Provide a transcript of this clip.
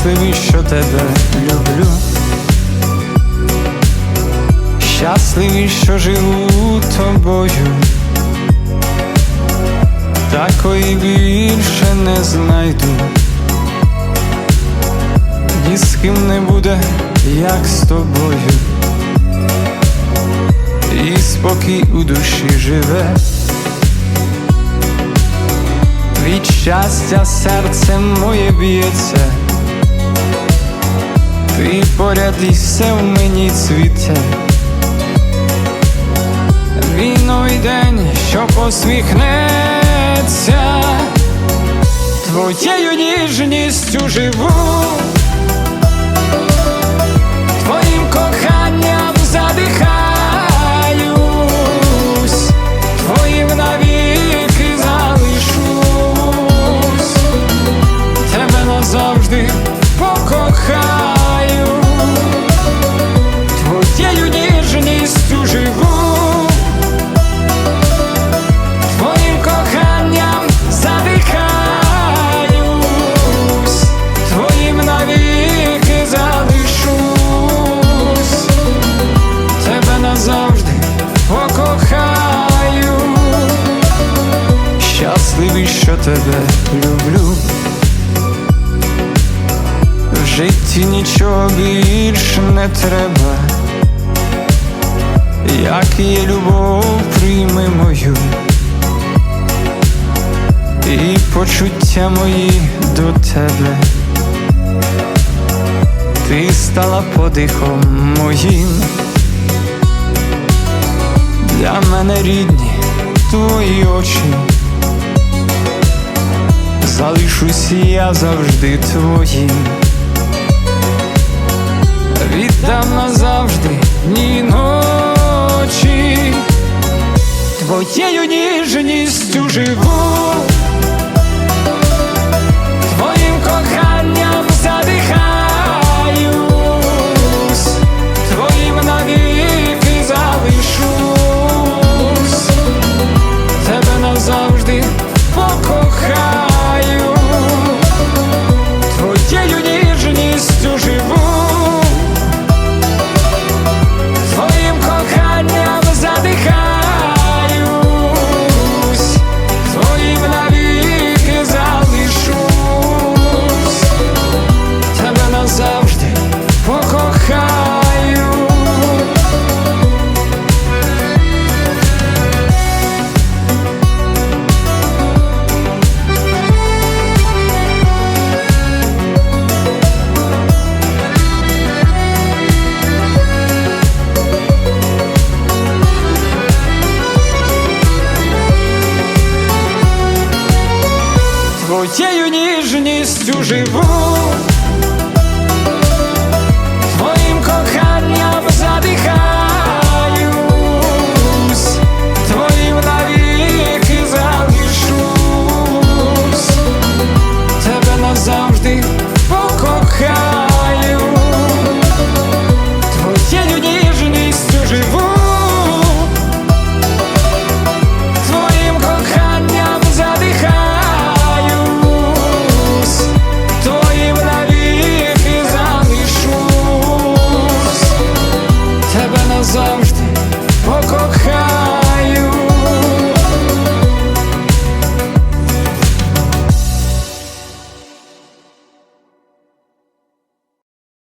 щасливий, що тебе люблю. Щасливий, що живу тобою. Такої більше не знайду. Ні з ким не буде, як з тобою. І спокій у душі живе. Від щастя серце моє б'ється, ти поряд і все в мені цвіте. Він новий день, що посміхнеться, твоєю ніжністю живу, щасливий, що тебе люблю. В житті нічого більше не треба, як є любов, прийми мою і почуття мої до тебе. Ти стала подихом моїм, для мене рідні твої очі. Залишусь я завжди твоїм. Віддам назавжди дні ночі, твоєю ніжністю живу, твоєю ніжністю живу. Твоїм коханням задихаю